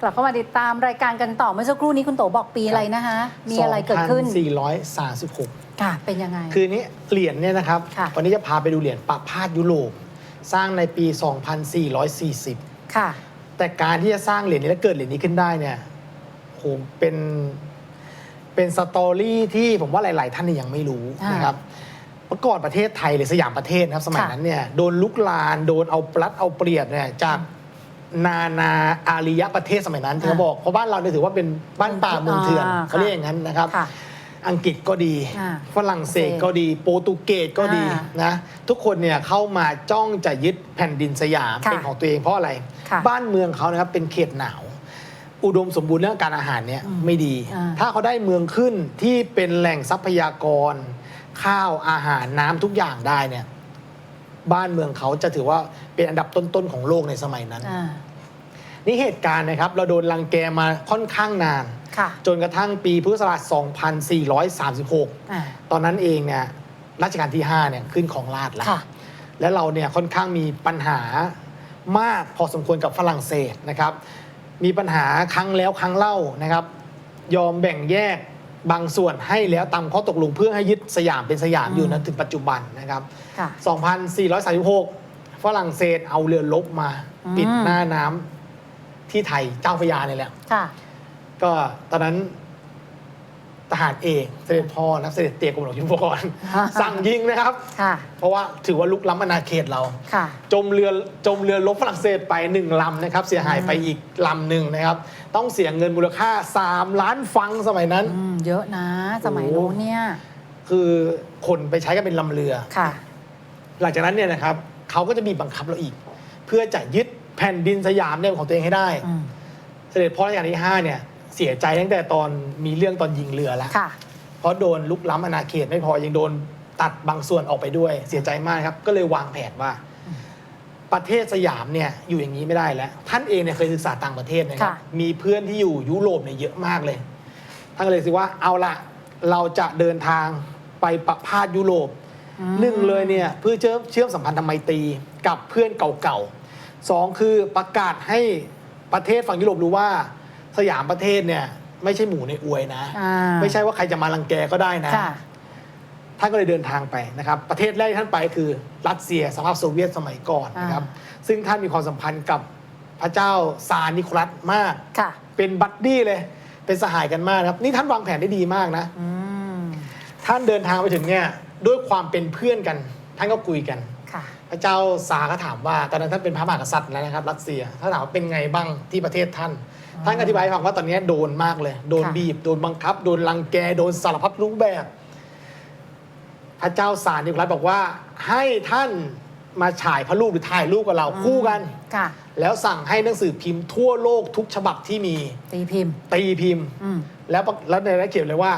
กลับเข้ามาติดตามรายการกันต่อเมื่อสักครู่นี้คุณโตบอกปีอะไรนะคะ มีอะไรเกิดขึ้น2,436 ค่ะ เป็นยังไง คือนี้เหรียญเนี่ยนะครับ ค่ะ วันนี้จะพาไปดูเหรียญปะพาดยุโรป สร้างในปี 2440 ค่ะ แต่การที่จะสร้างเหรียญนี้และเกิดเหรียญนี้ขึ้นได้เนี่ยโหเป็นเป็นสตอรี่ที่ผมว่าหลาย ๆ ท่านเนี่ยยังไม่รู้อ่านนะครับเมื่อก่อนประเทศไทยหรือสยามประเทศนะครับ สมัยค่ะ นั้นเนี่ยโดนลุกลาน โดนเอาปลัดเอาเปรียบเนี่ยจาก นานาอารยประเทศสมัยนั้นที่เขาบอกเพราะบ้านเราเนี่ยถือว่าเป็นบ้านป่าเมืองเถื่อนอ่าเขาเรียกอย่างนั้นนะครับ ค่ะอังกฤษก็ดี อ่าฝรั่งเศสก็ดี โปรตุเกสก็ดีอ่านะทุกคนเนี่ยเข้ามาจ้องจะยึดแผ่นดินสยามค่ะเป็นของตัวเองเพราะอะไร ค่ะบ้านเมืองเขานะครับเป็นเขตหนาว อุดมสมบูรณ์เรื่องการอาหารเนี่ยอืมไม่ดี อ่า ถ้าเขาได้เมืองขึ้นที่เป็นแหล่งทรัพยากร ข้าวอาหารน้ำทุกอย่างได้เนี่ย บ้านเมืองเขาจะถือว่าเป็นอันดับต้นๆของโลกในสมัยนั้น อ่า นี่เหตุการณ์นะครับ เราโดนรังแกมาค่อนข้างนาน ค่ะ จนกระทั่งปีพุทธศักราช 2436 อ่า ตอนนั้นเองเนี่ยรัชกาลที่ 5 เนี่ยขึ้นของราชย์แล้ว ค่ะ และเราเนี่ยค่อนข้างมีปัญหามากพอสมควรกับฝรั่งเศสนะครับ มีปัญหาครั้งแล้วครั้งเล่านะครับ ยอมแบ่งแยก บางส่วนให้แล้วตามข้อตกลงเพื่อให้ยึดสยามเป็นสยามอืมอยู่นะถึงปัจจุบันนะครับ ค่ะ 2436 ฝรั่งเศสเอาเรือรบมา อืม ปิดหน้าน้ำที่ไทยเจ้าพระยาเนี่ยแหละ ค่ะ ก็ตอนนั้น ทหารเอกเสด็จพ่อนะเสด็จเตียกรมหลวงชุมพรสั่งยิงนะครับ ค่ะ เพราะว่าถือว่าลุกล้ำอาณาเขตเรา ค่ะ จมเรือจมเรือลบฝรั่งเศสไปหนึ่งลำนะครับ เสียหายไปอีกลำหนึ่งนะครับ ต้องเสียเงินมูลค่า 3 ล้านฟังสมัยนั้น อืม เยอะนะ สมัยโอ้นู้นเนี่ย คือคนไปใช้กันเป็นลำเรือ ค่ะ หลังจากนั้นเนี่ยนะครับเขาก็จะมีบังคับเราอีก เพื่อจะยึดแผ่นดินสยามเนี่ยของตัวเองให้ได้ อืม เสด็จพ่อรัชกาลที่ 5 เนี่ย เสียใจตั้งแต่ตอนมีเรื่องตอนยิงเรือแล้ว ค่ะ เพราะโดนลุกล้ำอาณาเขตไม่พอยังโดนตัดบางส่วนออกไปด้วย เสียใจมากครับ ก็เลยวางแผนว่า ประเทศสยามเนี่ยอยู่อย่างนี้ไม่ได้แล้ว ท่านเองเนี่ยเคยศึกษาต่างประเทศนะครับ ค่ะ มีเพื่อนที่อยู่ยุโรปเนี่ยเยอะมากเลย ท่านก็เลยคิดว่าเอาละเราจะเดินทางไปประพาสยุโรป อืม หนึ่งเลยเนี่ยเพื่อเชื่อมเชื่อมสัมพันธไมตรีกับเพื่อนเก่าๆสองคือประกาศให้ประเทศฝั่งยุโรปรู้ว่า สยามประเทศเนี่ย ไม่ใช่หมูในอวยนะ อ่าไม่ใช่ว่าใครจะมารังแกก็ได้นะ ค่ะ ท่านก็เลยเดินทางไปนะครับ ประเทศแรกที่ท่านไปคือรัสเซียสภาพโซเวียตสมัยก่อนนะครับ ซึ่งท่านมีความสัมพันธ์กับพระเจ้าซาร์นิโคลัสมาก ค่ะ เป็นบัดดี้เลย เป็นสหายกันมากนะครับ นี่ท่านวางแผนได้ดีมากนะ อืม ท่านเดินทางไปถึงเนี่ยด้วยความเป็นเพื่อนกัน ท่านก็คุยกัน ค่ะ พระเจ้าซาร์ก็ถามว่าตอนนั้นท่านเป็นพระมหากษัตริย์แล้วนะครับ รัสเซียท่านถามว่าเป็นไงบ้างที่ประเทศท่าน ท่านก็อธิบายให้ฟังว่าตอนนี้โดนมากเลย โดนค่ะ บีบ โดนบังคับ โดนรังแก โดนสารพัดรูปแบบ พระเจ้าซาร์นิโคลัสบอกว่า ให้ท่านมาฉายพระรูปหรือถ่ายรูปกับเราคู่กัน ค่ะ แล้วสั่งให้หนังสือพิมพ์ทั่วโลกทุกฉบับที่มีตีพิมพ์ ตีพิมพ์ อืม แล้วปะแล้วในนั้นเขียนเลยว่า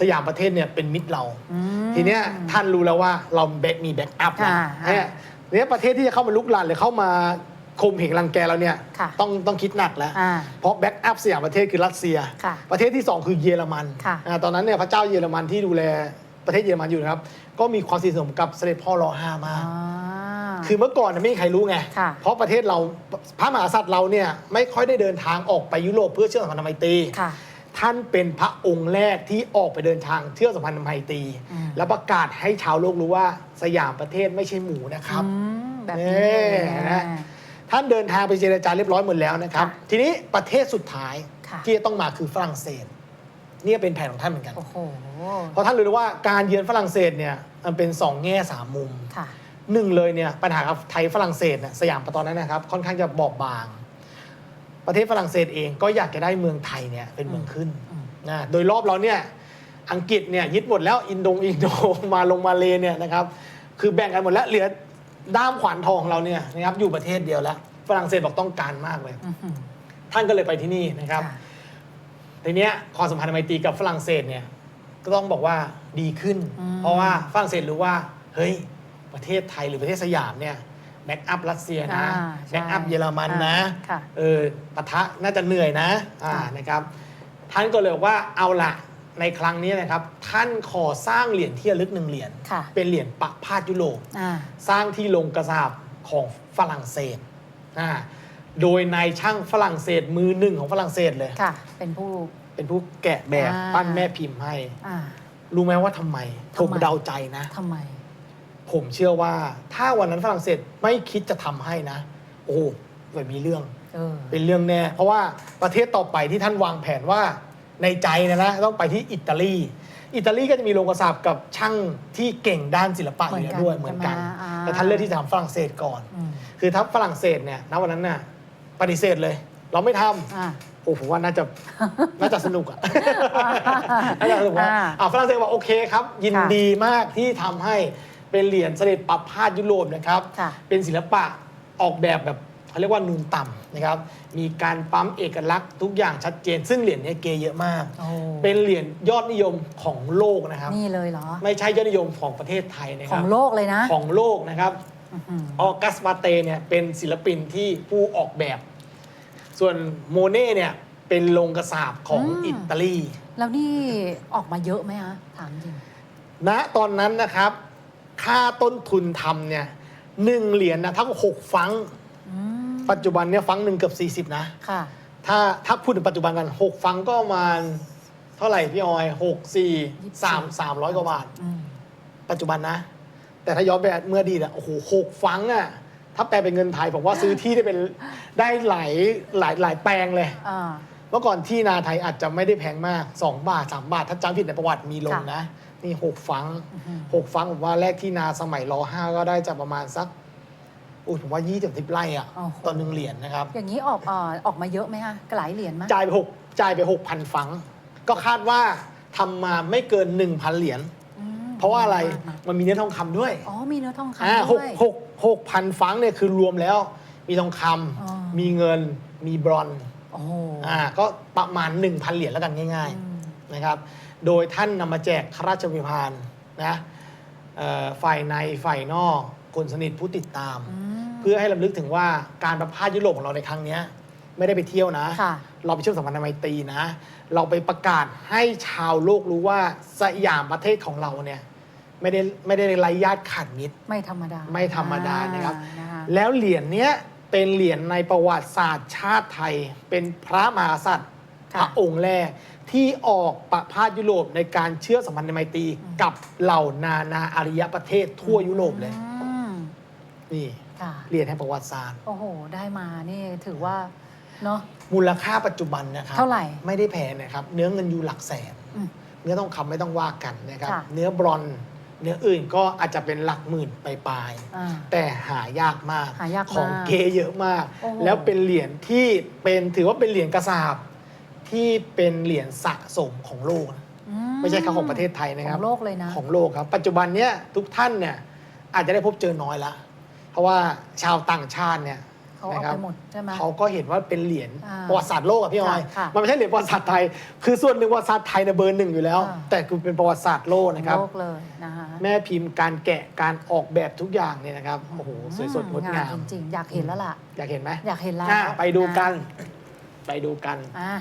สยามประเทศเนี่ยเป็นมิตรเรา อืม ทีเนี้ยท่านรู้แล้วว่าเราแบ็คมีแบ็กอัพนะอ่าเนี่ยเนี่ยประเทศที่จะเข้ามาลุกลานหรือเข้ามา คมเหงรังแกเราเนี่ยค่ะต้องต้องคิดหนักแล้ว อ่าเพราะแบ็กอัพสยามประเทศคือรัสเซีย ค่ะประเทศที่ 2 คือเยอรมันค่ะอ่าตอนนั้นเนี่ยพระเจ้าเยอรมันที่ดูแลประเทศเยอรมันอยู่นะครับ ก็มีความสนิทสนมกับเสด็จพ่อรอห้ามากอ่าคือเมื่อก่อนน่ะไม่มีใครรู้ไง ค่ะเพราะประเทศเราพระมหากษัตริย์เราเนี่ยไม่ค่อยได้เดินทางออกไปยุโรปเพื่อเชื่อมสัมพันธไมตรีค่ะ ท่านเป็นพระองค์แรกที่ออกไปเดินทางเที่ยวสัมพันธไมตรีอืมและประกาศให้ชาวโลกรู้ว่าสยามประเทศไม่ใช่หมูนะครับ อืมแบบนี้นี่นะ ท่านเดินทางไปเจรจาเรียบร้อยหมดแล้วนะครับค่ะทีนี้ประเทศสุดท้ายค่ะที่จะต้องมาคือฝรั่งเศสนี่เป็นแผนของท่านเหมือนกันโอ้โหเพราะท่านรู้เลยว่าการเยือนฝรั่งเศสเนี่ยมันเป็นสองแง่สามมุมค่ะหนึ่งเลยเนี่ยปัญหากับไทยฝรั่งเศสเนี่ยสยามตอนนั้นนะครับ ค่อนข้างจะบอบบาง ประเทศฝรั่งเศสเองก็อยากจะได้เมืองไทยเนี่ยเป็นเมืองขึ้นอืมนะโดยรอบเราเนี่ยอังกฤษเนี่ยยึดหมดแล้วอินโดอินโดมาลงมาเลเนี่ยนะครับคือแบ่งกันหมดแล้วเหลือ ด้ามขวานทองของเราเนี่ยนะครับอยู่ประเทศเดียวแล้ว ฝรั่งเศสบอกต้องการมากเลย อื้อหือท่านก็เลยไปที่นี่นะครับค่ะทีเนี้ยความสัมพันธ์ไมตรีกับฝรั่งเศสเนี่ยก็ต้องบอกว่าดีขึ้นอืมเพราะว่าฝรั่งเศสรู้ว่า เฮ้ย ประเทศไทยหรือประเทศสยามเนี่ยแบ็กอัพรัสเซียนะอ่าใช่แบ็กอัพเยอรมันนะอ่าค่ะ เออปะทะน่าจะเหนื่อยนะอ่าค่ะนะครับท่านก็เลยบอกว่าเอาละ ในครั้งนี้นะครับ ท่านขอสร้างเหรียญที่ระลึกหนึ่งเหรียญค่ะเป็นเหรียญปะพาดยุโรปอ่า สร้างที่ลงกระสาบของฝรั่งเศสอ่าโดยนายช่างฝรั่งเศสมือหนึ่งของฝรั่งเศสเลย ค่ะ เป็นผู้ เป็นผู้แกะแบบอ่า ปั้นแม่พิมพ์ให้ อ่า รู้ไหมว่าทำไม ทำไม ผมเดาใจนะ ทำไม ผมเชื่อว่าถ้าวันนั้นฝรั่งเศสไม่คิดจะทำให้นะ โอ้โหไม่มีเรื่อง เออ เป็นเรื่องแน่ เพราะว่าประเทศต่อไปที่ท่านวางแผนว่า ในใจนะนะต้องไปที่อิตาลีอิตาลีก็จะมีโรงกระสาบกับช่างที่เก่งด้านศิลปะอยู่แล้วด้วยเหเหมืมืออนนกักันนอ่าแต่ท่านเลือกที่จะทำฝรั่งเศสก่อนอืมคือถ้าฝรั่งเศสเนี่ยณวันนั้นน่ะปฏิเสธเลย เราไม่ทำอ่าโอ้ผมว่าน่าจะน่าจะสนุกอะน่าจะสนุกนะอ่าอ่าฝรั่งเศสบอกโอเคครับ ยินค่ะดีมากที่ทำให้เป็นเหรียญเสด็จปรับพาดยุโรปนะครับค่ะเป็นศิลปะออกแบบแบบ เขาเรียกว่านูนต่ำนะครับมีการปั๊มเอกลักษณ์ทุกอย่างชัดเจน ซึ่งเหรียญเนี้เกเยอะมาก โอ้เป็นเหรียญยอดนิยมของโลกนะครับ นี่เลยเหรอ ไม่ใช่ยอดนิยมของประเทศไทยนะคขรัอบงโลกเลยนะของโลกนะครับ อื้อหือออกัสมาเตเนี่ยเป็นศิลปินที่ผู้ออกแบบ ส่วนโมเน่เนี่ยเป็นโรงกระสาบของอืมอิตาลี แล้วนี่ออกมาเยอะไหมคะถามจริง ณตอนนั้นนะครับ ค่าต้นทุนทำเนี่ยหนึ่งเหรียญนะทั้งหกฟังก์อืม ปัจจุบันเนี่ยฟังก์หนึ่งเกือบ 40 นะ ค่ะ ถ้าถ้าพูดถึงปัจจุบันกัน 6 ฟังก์ก็ประมาณเท่าไหร่พี่ออย 6 4 3 300 กว่าบาท อืม ปัจจุบันนะ แต่ถ้าย้อนไปเมื่ออดีตอะโอ้โหหกฟังก์อะถ้าแปลเป็นเงินไทยผมว่าซื้อที่ได้เป็นได้หลายหลายหลายแปลงเลย อ่า เมื่อก่อนที่นาไทยอาจจะไม่ได้แพงมาก 2 บาท 3 บาท ถ้าจำผิดในประวัติมีลงค่ะนะ นี่ 6 ฟัง อื้อหือหกฟังผมว่าแรกที่นาสมัยรห้าก็ได้จะประมาณสัก อุ้ยผมว่ายี่สิบสิบไร่อะโอ้โห ต่อหนึ่งเหรียญนะครับ อย่างนี้ออกเอ่อออกมาเยอะไหมคะหลายเหรียญไหมจ่ายไปหกจ่ายไปหกพันฟัง ก็คาดว่าทำมาไม่เกิน 1,000 เหรียญ อืมเพราะว่าอะไรมากนมันมีเนื้อทองคำด้วยอ๋อมีเนื้อทองอ่าคำหด้กวย หกหกพันฟังเนี่ยคือรวมแล้ว มีทองคำอ๋อ มีเงิน มีบรอนซ์โอ้โหอ่า ก็ประมาณ 1,000 เหรียญแล้วกันง่าย อืมๆ นะครับ โดยท่านนำมาแจกข้าราชบริพารนะเอ่อฝ่ายใน ฝ่ายนอก คนสนิทผู้ติดตาม อืม เพื่อให้ลำลึกถึงว่าการประพาสยุโรปของเราในครั้งเนี้ยไม่ได้ไปเที่ยวนะ ค่ะ เราไปเชื่อมสัมพันธ์ไมตรีนะ เราไปประกาศให้ชาวโลกรู้ว่าสยามประเทศของเราเนี่ยไม่ได้ไม่ได้ไร้ญาติขาดมิตร ไม่ธรรมดาไม่ธรรมดานะครับ อ่นะคะแล้วเหรียญเนี้ยเป็นเหรียญในประวัติศาสตร์ชาติไทย เป็นพระมหากษัตริย์พค่ะระองค์แรกที่ออกประพาสยุโรปในการเชื่อมสัมพันธ์ไมตรีกับเหล่านานาอารยประเทศทั่วยุโรปเลย อืม นี่ ค่ะเหรียญแห่งประวัติศาสตร์ โอ้โห ได้มานี่ถือว่าเนาะ มูลค่าปัจจุบันนะครับเท่าไหร่ไม่ได้แพงนะครับ เนื้อเงินอยู่หลักแสน อืมเนื้อทองคำไม่ต้องว่ากันนะครับ ค่ะ เนื้อบรอนซ์เนื้ออื่นก็อาจจะเป็นหลักหมื่นไปลายๆอ่าแต่หายากมากหายากมากของเกเยอะมาก โอ้โห แล้วเป็นเหรียญที่เป็นถือว่าเป็นเหรียญกระสาบที่เป็นเหรียญสะสมของโลกนะ อืไม่ใช่แค่ของประเทศไทยนะขคอรับงโลกเลยนะ ของโลกครับ ปัจจุบันเนี้ยทุกท่านเนี่ยอาจจะได้พบเจอน้อยละเพ ราะว่าชาวต่างชาติเนี่ยเขาเอานะครัไปหมดใช่ไหม เขาก็เห็นว่าเป็นเหรียญอ่าประวัติศาสตร์โลกอะพี่ออย ค่ะมันไม่ใช่เหรียญประวัติศาสตร์ไทย คือส่วนหนึ่งประวัติศาสตร์ไทยในยเบอร์หนึ่งอยู่แล้ว อ่า แต่คือเป็นประวัติศาสตร์โลกนะครับ โลกเลยนะคะแม่พิมพ์การแกะการออกแบบทุกอย่างเนี่ยนะครับ โอ้โห สวยสดงดงาม จริงๆ อยากเห็นแล้วล่ะ อยากเห็นไหมอยากเห็นแล้วอะไปดูกันนะไปดูกัน อะ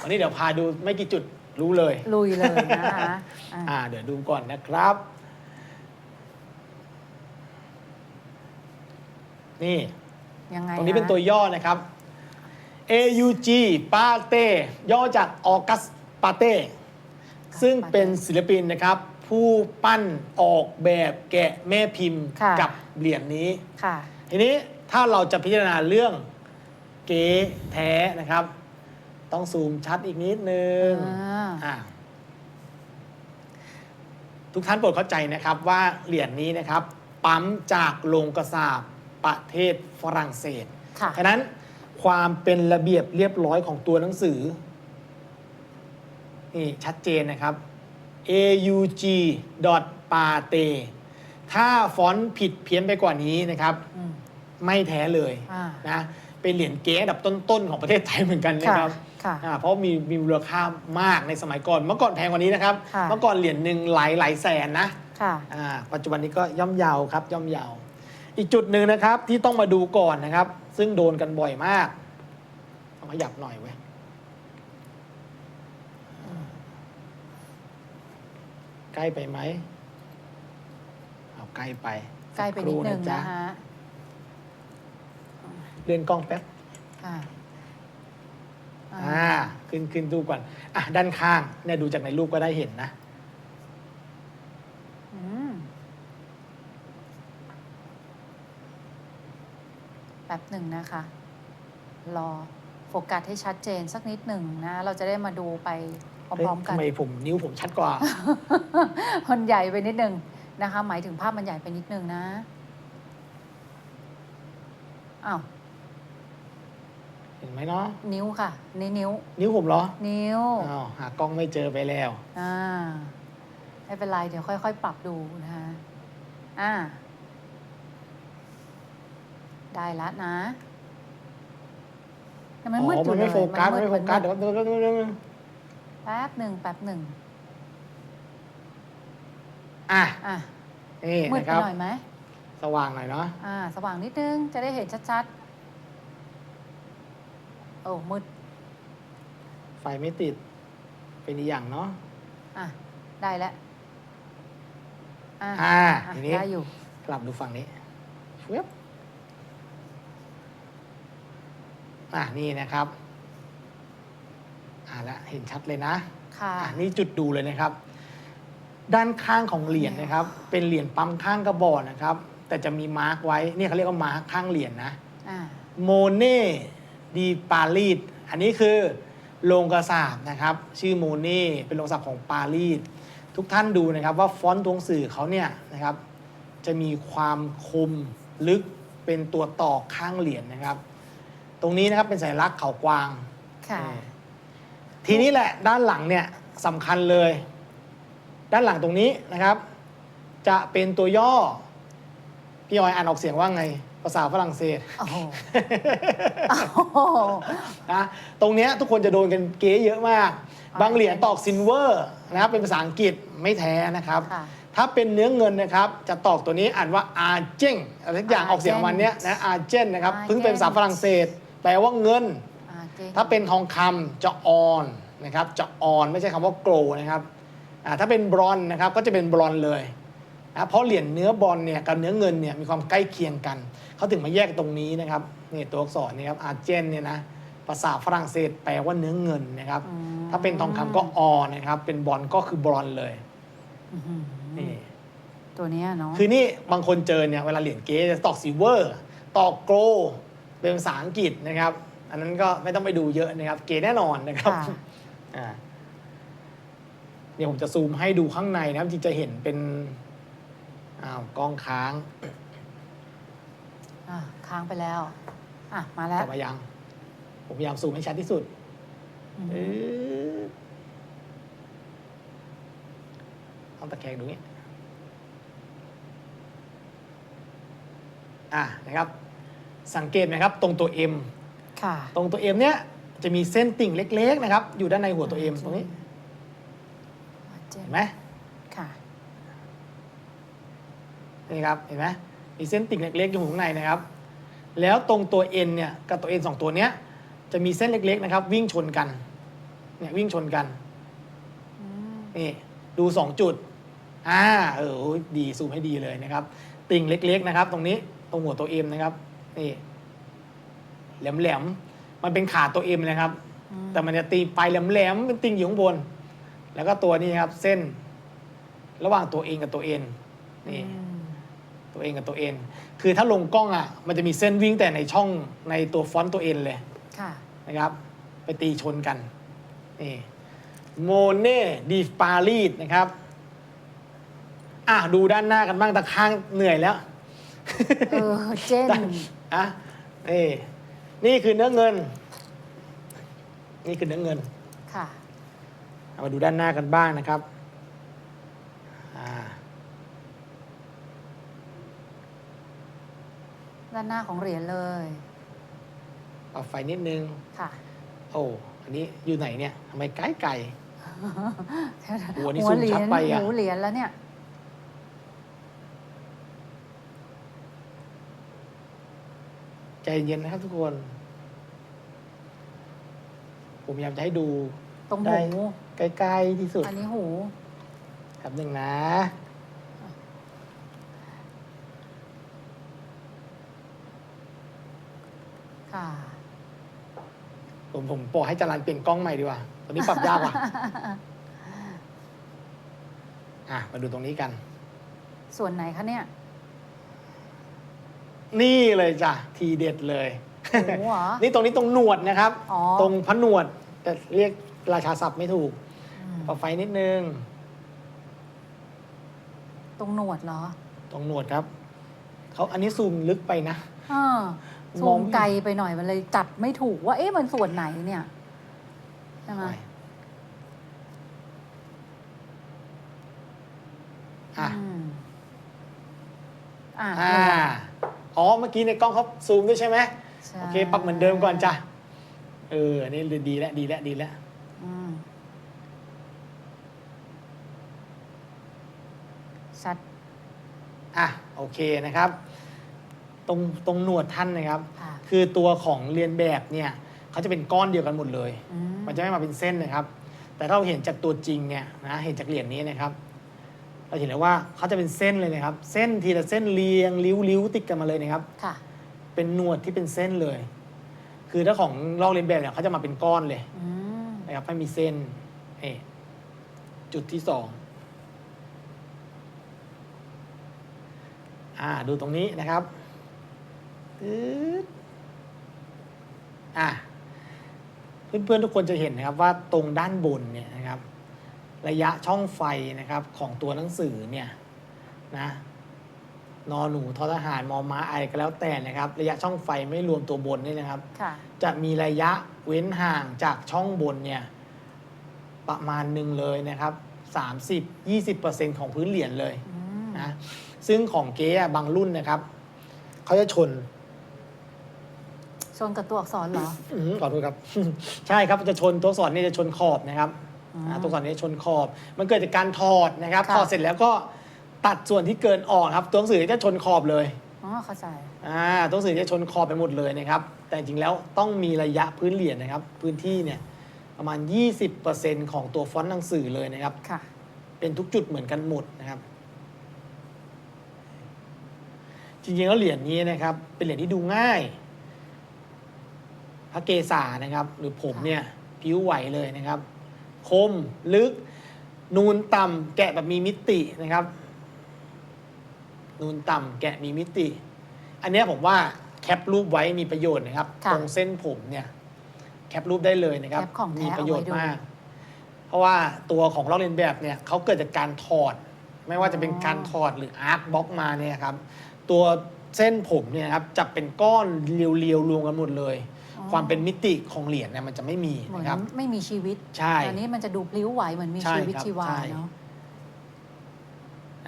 วันนี้เดี๋ยวพาดูไม่กี่จุดรู้เลย ลุยเลยนะคะอะ อ่า เดี๋ยวดูก่อนนะครับ นี่ ยังไงตรงนี้ะเป็นตัวย่อนะครับ AUG ปาเต้ย่อจากออกัสปาเต้ซึ่งเป็นศิลปินนะครับ ผู้ปั้นออกแบบแกะแม่พิมพ์ค่ะกับเหรียญนี้ค่ะทีนี้ถ้าเราจะพิจารณาเรื่องเก๋แท้นะครับ ต้องซูมชัดอีกนิดนึงอ่าอ่าทุกท่านโปรดเข้าใจนะครับว่าเหรียญนี้นะครับ ปั๊มจากโรงกระสาบ ประเทศฝรั่งเศสค่ะ ฉะนั้นความเป็นระเบียบเรียบร้อยของตัวหนังสือ นี่ชัดเจนนะครับ aug p a t e ถ้าฟอนต์ผิดเพี้ยนไปกว่านี้นะครับ อืม ไม่แท้เลยอ่านะเป็นเหรียญเก๋อันดับต้นๆของประเทศไทยเหมือนกันนะครับ ค่ะ อ่าเพราะมีมีมูลค่ามากในสมัยก่อน เมื่อก่อนแพงกว่านี้นะครับ ค่ะ เมื่อก่อนเหรียญหนึ่งหลายหลายแสนนะค่ะ อ่าปัจจุบันนี้ก็ย่อมเยาวครับย่อมเยาว อีกจุดหนึ่งนะครับที่ต้องมาดูก่อนนะครับ ซึ่งโดนกันบ่อยมาก ต้องขยับหน่อยเว้ยอ่าใกล้ไปไหมเอาใกล้ไปใกล้ไปสันิดครู่นึงจ๊นะคะเลื่อนกล้องแป๊บค่ะอ่าอ่าขึ้นขึ้นดูก่อนอะด้านข้างเนี่ยดูจากในรูปก็ได้เห็นนะ แป๊บหนึ่งนะคะ รอโฟกัสให้ชัดเจนสักนิดหนึ่งนะ เราจะได้มาดูไปพเฮ้ยร้อมๆกัทำนไมผมนิ้วผมชัดกว่า มันใหญ่ไปนิดนึงนะคะ หมายถึงภาพมันใหญ่ไปนิดนึงนะอ้าวเห็นไหมเนาะนิ้วค่ะนี่นิ้ว นิ้วผมเหรอ นิ้วอ้าวหากล้องไม่เจอไปแล้ว อ่าไม่เป็นไร เดี๋ยวค่อยๆ ปรับดูนะคะอ่า ได้แล้วนะแต่มันอ๋มืดออยู่มันเลไม่ยโฟกัสนมันไม่โฟกัสเดี๋ยวเดี๋ยวเดี๋ยวเดี๋ยวเดี๋ยวแป๊บหนึ่งแป๊บหนึ่งอะอะนี่มืดนะไปครับ หน่อยไหมสว่างหน่อยเนาะอ่า สว่างนิดนึงจะได้เห็นชัดๆโอ้มืดไฟไม่ติดเป็นอีกอย่างเนาะ อะได้แล้วอะอ่าอะทีนี้ ได้อยู่ กลับดูฝั่งนี้เว็บ อะนี่นะครับอ่าละเห็นชัดเลยนะค่ะ อะนี่จุดดูเลยนะครับ ด้านข้างของเหรียญนะครับ เป็นเหรียญปั๊มข้างกระบอกนะครับ แต่จะมีมาร์กไว้เนี่ยเขาเรียกว่ามาร์กข้างเหรียญนะอ่า โมเน่ดีปารีสอันนี้คือโรงกระสาบนะครับ ชื่อโมเน่เป็นโรงกระสาบของปารีสทุกท่านดูนะครับว่าฟอนต์ตัวหนังสือเขาเนี่ยนะครับ จะมีความคมลึกเป็นตัวต่อข้างเหรียญนะครับ ตรงนี้นะครับเป็นสัญลักษณ์เขากวาง ค่ะ ทีนี้แหละด้านหลังเนี่ยสำคัญเลย ด้านหลังตรงนี้นะครับ จะเป็นตัวย่อ พี่ออยอ่านออกเสียงว่าไง ภาษาฝรั่งเศส โอ้โหโอ้โห นะตรงเนี้ยทุกคนจะโดนกันเก๊เยอะมาก อ๋อ บางเหรียญตอกซินเวอร์นะครับเป็นภาษาอังกฤษไม่แท้นะครับ ค่ะ ถ้าเป็นเนื้อเงินนะครับจะตอกตัวนี้อ่านว่าอาเจงอะไรทุกอย่างออกเสียงวันเนี้ยนะอาเจนนะครับ Argent เพิ่งเป็นภาษาฝรั่งเศสแป ลว่าเงิน อ่าเจ๊ถ้าเป็นทองคำจะออนนะครับจะออนไม่ใช่คำว่าโกลนะครับอ่าถ้าเป็นบรอนซ์นะครับก็จะเป็นบรอนซ์เลยนะเพราะเหรียญเนื้อบรอนซ์เนี่ยกับเนื้อเงินเนี่ยมีความใกล้เคียงกัน เขาถึงมาแยกตรงนี้นะครับนี่ตัวอักษรนี่ครับอาร์เจนเนี่ยนะภาษาฝรั่งเศสแปลว่าเนื้อเงินนะครับ อืมถ้าเป็นทองคำก็ออนนะครับ เป็นบรอนซ์ก็คือบรอนซ์เลยอื้อหือนี่ ตัวเนี้ยเนาะคือนี่บางคนเจอเนี่ยเวลาเหรียญเก๊จะตอกซิลเวอร์ ตอกโกล เป็นภาษาอังกฤษนะครับ อันนั้นก็ไม่ต้องไปดูเยอะนะครับ เก๋แน่นอนนะครับค่ะ อ่าเดี๋ยวผมจะซูมให้ดูข้างในนะครับ จริงๆจะเห็นเป็นอ้าวกล้องค้างอะค้างไปแล้ว อะ มาแล้วกลับมายัง ผมพยายามซูมให้ชัดที่สุด อืมเออต้องตะแคงดูนี้ อะนะครับ สังเกตไหมครับ ตรงตัว M ค่ะ ตรงตัว M เนี้ยจะมีเส้นติ่งเล็ก ๆ นะครับ อยู่ด้านในหัวตัว M ตรงนี้เจ๊เห็นไหมค่ะ นี่ครับ เห็นไหมมีเส้นติ่งเล็ก ๆ อยู่ข้างในนะครับ แล้วตรงตัว N เนี่ยกับตัว N สองตัวเนี้ยจะมีเส้นเล็ก ๆ นะครับ วิ่งชนกัน เนี่ยวิ่งชนกันอืมนี่ดูสองจุด อ่า เออโอ้ยดีซูมให้ดีเลยนะครับ ติ่งเล็ก ๆ นะครับ ตรงนี้ ตรงหัวตัว M นะครับ นี่แหลมๆมันเป็นขาตัว M นะครับอืมแต่มันจะตีไปแหลมๆเป็นติ่งอยู่ข้างบน แล้วก็ตัวนี้ครับ เส้น ระหว่างตัวเองกับตัวเอ็นนี่อืมตัวเองกับตัวเอ็นคือถ้าลงกล้องอะ มันจะมีเส้นวิ่งแต่ในช่องในตัวฟอนต์ตัวเอ็นเลยค่ะนะครับ ไปตีชนกันนี่โมเน่ดีปารีสนะครับอะดูด้านหน้ากันบ้างตะข้างเหนื่อยแล้ว เออเจน อะนี่นี่คือเนื้อเงิน นี่คือเนื้อเงินค่ะเอามาดูด้านหน้ากันบ้างนะครับอ่าด้านหน้าของเหรียญเลยปรับไฟนิดนึง ค่ะ โอ้อันนี้อยู่ไหนเนี่ยทำไมไกลไกลหัวนี่หัวซูมเหรีชัยดญไปอะหูเหรียญแล้วเนี่ย ใจเย็นนะครับทุกคน ผมพยายามจะให้ดู ตรงได้หู ใกล้ๆที่สุดอันนี้หูครับหนึ่งนะ ค่ะ ผมผมปล่อยให้จารันเปลี่ยนกล้องใหม่ดีกว่า ตอนนี้ปรับยากว่ะ อะ มาดูตรงนี้กัน ส่วนไหนคะเนี่ย นี่เลยจ้ะทีเด็ดเลยหูเหรอ นี่ตรงนี้ตรงหนวดนะครับ อ๋อ ตรงพระหนวดแต่เรียกราชาศัพท์ไม่ถูกอืมปรับไฟนิดนึง ตรงหนวดเหรอตรงหนวดครับ เขาอันนี้ซูมลึกไปนะ เออมซูองมไกลไปหน่อยมันเลยจับไม่ถูกว่า เอ๊ะมันส่วนไหนเนี่ยใช่ไหมอะอืมอ่าอ่า อ๋อ เมื่อกี้ในกล้องเขาซูมด้วยใช่ไหมใช่โอเค ปรับเหมือนเดิมก่อนจ้ะ เออ อันนี้ดีแล้วดีแล้วดีแล้ว อืมชัด อะ โอเคนะครับ ตรงตรงหนวดท่านนะครับ ค่ะคือตัวของเรียนแบบเนี่ยเขาจะเป็นก้อนเดียวกันหมดเลย อืมมันจะไม่มาเป็นเส้นนะครับ แต่ถ้าเราเห็นจากตัวจริงเนี่ยนะ เห็นจากเหรียญนี้นะครับ เราเห็นเลยว่าเขาจะเป็นเส้นเลยนะครับ เส้นทีละเส้นเรียงริ้วริ้วติดกันมาเลยนะครับ ค่ะ เป็นหนวดที่เป็นเส้นเลย คือถ้าของลอกเลียนแบบเนี่ยเขาจะมาเป็นก้อนเลยอืมนะครับไม่มีเส้นเอ่จุดที่สองอ่าดูตรงนี้นะครับตึ๊ดอะเพื่อนๆทุกคนจะเห็นนะครับว่าตรงด้านบนเนี่ยนะครับ ระยะช่องไฟนะครับของตัวหนังสือเนี่ยนะนอหนูทอทหารมอม้าอะไรก็แล้วแต่นะครับ ระยะช่องไฟไม่รวมตัวบนนี่นะครับ ค่ะ จะมีระยะเว้นห่างจากช่องบนเนี่ยประมาณหนึ่งเลยนะครับ 30-20%ของพื้นเหรียญเลยอืมนะซึ่งของเก๊อะบางรุ่นนะครับเขาจะชน ชนกับตัวอักษรเหรอ อื้อหือขอโทษครับ ใช่ครับจะชนตัวอักษรนี่จะชนขอบนะครับ อืมอ่าตัวอักษรนี่จะชนขอบ มันเกิดจากการถอดนะครับค่ะ ถอดเสร็จแล้วก็ตัดส่วนที่เกินออกครับ ตัวหนังสือจะชนขอบเลยอ๋อเข้าใจ อ่าตัวหนังสือจะชนขอบไปหมดเลยนะครับ แต่จริงแล้วต้องมีระยะพื้นเหรียญนะครับ พื้นที่เนี่ยประมาณ 20%ของตัวฟอนต์หนังสือเลยนะครับ ค่ะ เป็นทุกจุดเหมือนกันหมดนะครับ จริงๆแล้วเหรียญนี้นะครับ เป็นเหรียญที่ดูง่าย พระเกศานะครับ หรือผมเนี่ยผิวไหวเลยนะครับ คม ลึก นูนต่ำแกะแบบมีมิตินะครับ นูนต่ำแกะมีมิติ อันเนี้ยผมว่าแคปรูปไว้มีประโยชน์นะครับค่ะตรงเส้นผมเนี่ย แคปรูปได้เลยนะครับแคปของแท้มีประโยชน์เอาไว้ดูมาก เพราะว่าตัวของลอกเลียนแบบเนี่ยเขาเกิดจากการถอด ไม่ว่าจะเป็นการถอดหรืออาร์ตบล็อกมาเนี่ยครับ ตัวเส้นผมเนี่ยครับจะเป็นก้อนเรียวๆรวมกันหมดเลยอ๋อ ความเป็นมิติของเหรียญเนี่ยมันจะไม่มีเหมือนนะครับ ไม่มีชีวิตใช่อันนี้มันจะดูพลิ้วไหวเหมือนมีใช่ชีวิตครับชีวาใช่ เนาะ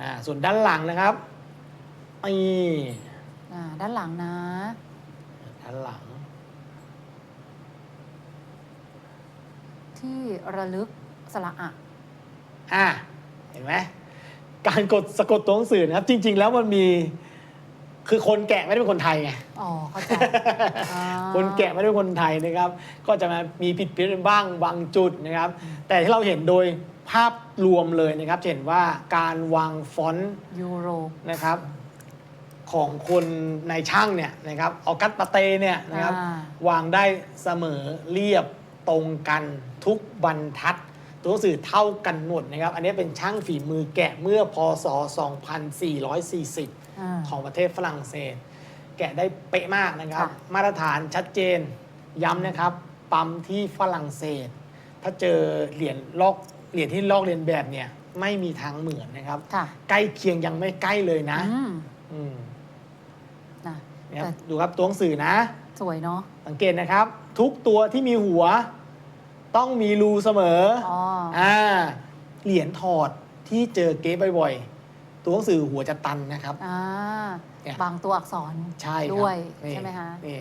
อ่าส่วนด้านหลังนะครับนี่อ่าด้านหลังนะ ด้านหลัง ที่ระลึกสระอะ อะเห็นไหมการกดสะกดตัวหนังสือนะครับ จริง ๆ แล้วมันมี คือคนแกะไม่ได้เป็นคนไทยไง อ๋อเข้าใจอ่า คนแกะไม่ได้เป็นคนไทยนะครับ ก็จะมามีผิดเพี้ยนบ้างบางจุดนะครับ แต่ที่เราเห็นโดยภาพรวมเลยนะครับจะเห็นว่าการวางฟอนต์ยูโร นะครับ ของคนในช่างเนี่ยนะครับออกัสปาเตเนี่ยนะครับ อ่า วางได้เสมอเรียบตรงกันทุกบรรทัด ตัวหนังสือเท่ากันหมดนะครับ อันนี้เป็นช่างฝีมือแกะเมื่อพศ 2440อ่า ของประเทศฝรั่งเศส แกะได้เป๊ะมากนะครับค่ะมาตรฐานชัดเจนย้ำนะครับ ปั๊มที่ฝรั่งเศส ถ้าเจอเหรียญลอกเหรียญที่ลอกเลียนแบบเนี่ยไม่มีทางเหมือนนะครับค่ะใกล้เคียงยังไม่ใกล้เลยนะอืมอืมนะเนี่ยคแต่รับดูครับตัวหนังสือนะ สวยเนาะสังเกตนะครับ ทุกตัวที่มีหัว ต้องมีรูเสมออ๋ออ่าเหรียญถอดที่เจอเก๊บ่อยๆ ตัวหนังสือหัวจะตันนะครับ อ่าเนี่ย บางตัวอักษรใช่ครับด้วยนี่ใช่ไหมคะนี่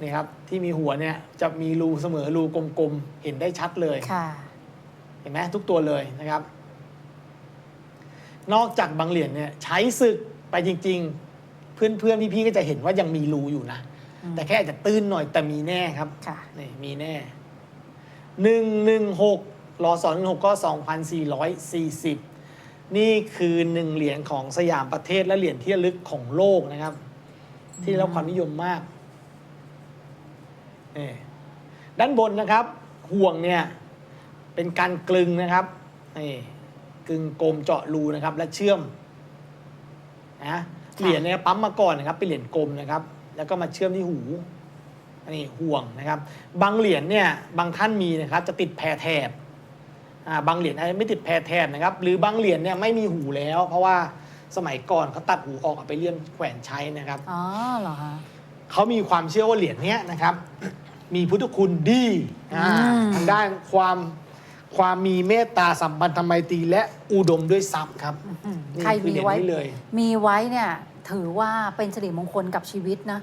นี่ครับที่มีหัวเนี่ยจะมีรูเสมอรูกลมๆเห็นได้ชัดเลย ค่ะ เห็นไหมทุกตัวเลยนะครับ นอกจากบางเหรียญเนี่ยใช้ศึกไปจริง ๆ เพื่อนๆพี่ๆก็จะเห็นว่ายังมีรูอยู่นะ อืม แต่แค่อาจจะตื้นหน่อยแต่มีแน่ครับ ค่ะ นี่มีแน่หนึ่งหนึ่งหกรอสองหนึ่งหกก็สองพันสี่ร้อยสี่สิบ นี่คือหนึ่งเหรียญของสยามประเทศและเหรียญที่ระลึกของโลกนะครับ ที่ได้รับความนิยมมากนี่ด้านบนนะครับ ห่วงเนี่ย เป็นการกลึงนะครับนี่กึงกลมเจาะรูนะครับ และเชื่อมนะเหรียญเนี่ยปั๊มมาก่อนนะครับเป็นเหรียญกลมนะครับ แล้วก็มาเชื่อมที่หูอันนี้ห่วงนะครับ บางเหรียญเนี่ยบางท่านมีนะครับ จะติดแพรแถบ บางเหรียญอาจจะไม่ติดแพรแถบนะครับ หรือบางเหรียญเนี่ยไม่มีหูแล้ว เพราะว่าสมัยก่อนเขาตัดหูออกเอาไปเลี่ยมแขวนใช้นะครับอ๋อเหรอคะเขามีความเชื่อว่าเหรียญเนี้ยนะครับ มีพุทธคุณดีอ่าอืมทางด้านความความมีเมตตาสัมพันธไมตรีและอุดมด้วยทรัพย์ครับอืมนี่ใครคือมีเหรียญไว้นี้เลย มีไว้เนี่ยถือว่าเป็นสิริมงคลกับชีวิตนะ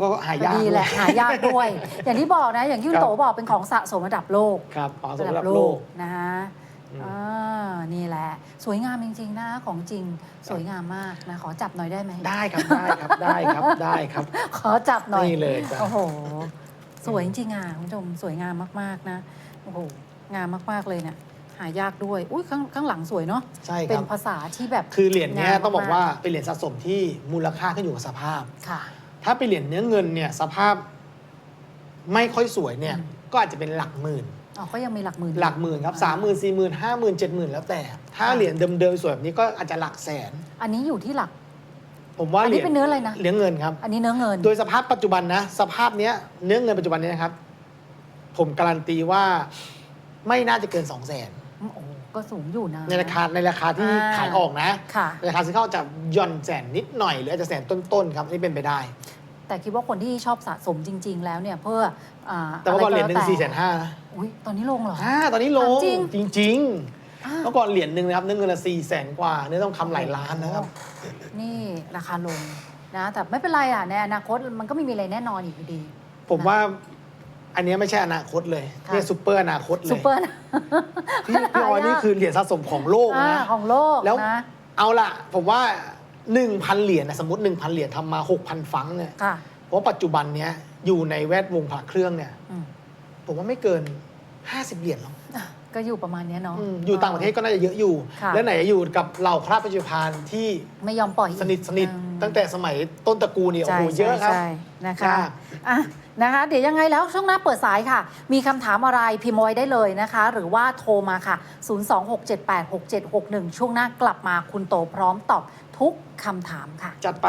ก็หายากดีแหละด้วยหายากด้วย อย่างที่บอกนะ อย่างที่คุณครับโตบอกเป็นของสะสมระดับโลกครับอ๋อสำหรับโลกนะฮะอืมอ่านี่แหละ สวยงามจริง ๆ นะของจริงสวยงามมากนะ ขอจับหน่อยได้ไหมได้ครับได้ครับได้ครับได้ครับ ขอจับหน่อยนี่เลยจ้ะโอ้โห สวยจริงๆอะคุณผู้ชมสวยงามมากๆนะโอ้โหงามมากๆเลยเนี่ยหายากด้วย อุ้ยข้างข้างหลังสวยเนาะใช่คเป็นรับภาษาที่แบบคือเหรียญเนี้ยงมต้องบอกมว่าเป็นเหรียญสะสมที่มูลค่าขึ้นอยู่กับสภาพค่ะ ถ้าเป็นเหรียญเนื้อเงินเนี่ยสภาพไม่ค่อยสวยเนี่ยอืมก็อาจจะเป็นหลักหมื่น อ๋อ ก็ยังมีหลักหมื่นอยู่หลักหมื่นครับสามหมื่นสี่หมื่นห้าหมื่นเจ็ดหมื่นแล้วแต่ ถ้าค่ะเหรียญเดิมๆสวยแบบนี้ก็อาจจะหลักแสน อันนี้อยู่ที่หลัก ผมว่าอันเหรีนี้ยญเป็นเนื้ออะไรนะ เหรียญเงินครับ อันนี้เนื้อเงิน โดยสภาพปัจจุบันนะ สภาพเนี้ยเนื้อเงินปัจจุบันเนี้นะครับ ผมการันตีว่าไม่น่าจะเกิน2 0 0แสนโอ้โหก็สูงอยู่นะ ในราคาในราคาที่อ่า ขายออกนะค่ะ ราคาซื้อเข้าจะหย่อนแสนนิดหน่อยหรืออาจจะแสนต้นๆครับนี่เป็นไปได้ แต่คิดว่าคนที่ชอบสะสมจริง ๆ แล้วเนี่ยเพื่ออ่าแต่ว่าก่อนเหรียญหนึ่งะไก็สี่แสแล้วนห้านะอุ้ยตอนนี้ลงเหรอ อ่าตอนนี้ลงถามจริง จริงอ่าๆเมื่อก่อนเหรียญหนึ่งนะครับเนื้อเงินละสี่แสนกว่าเนื้อต้องคำหลายล้านนะครับ นี่ราคาลงนะ แต่ไม่เป็นไรอะในอนาคตมันก็ไม่มีอะไรแน่นอนอีกอยู่ดี ผมว่าอันเนี้ยไม่ใช่อนาคตเลยค่ะเนี่ยซูเปอร์อนาคตเลยซูเปอร์นะพี่พี่ออยนี่คือเหรียญสะสมของโลกอ่านะ ของโลกแล้ว นะ เอาล่ะ ผมว่า 1,000เหรียญนะสมมติ1,000เหรียญทำมา6,000ฟังเนี่ยค่ะ เพราะปัจจุบันเนี้ยอยู่ในแวดวงพระเครื่องเนี่ย อืมผมว่าไม่เกิน50เหรียญหรอกอะก็อยู่ประมาณเนี้ยเนาะ อืมอยู่ต่างประเทศก็น่าจะเยอะอยู่ ค่ะ แล้วไหนจะอยู่กับเหล่าข้าราชการที่ไม่ยอมปล่อยอีกสนิทสนิทอืมตั้งแต่สมัยต้นตระกูลเนี่ยโอ้ใช่โหเยอะครับ ใช่นะคะจ้าอะนะคะ เดี๋ยวยังไงแล้วช่วงหน้าเปิดสายค่ะ มีคำถามอะไรพิมพ์เอาไว้ได้เลยนะคะ หรือว่าโทรมาค่ะ 026786761 ช่วงหน้ากลับมาคุณโตพร้อมตอบ ทุกคำถามค่ะ จัดไป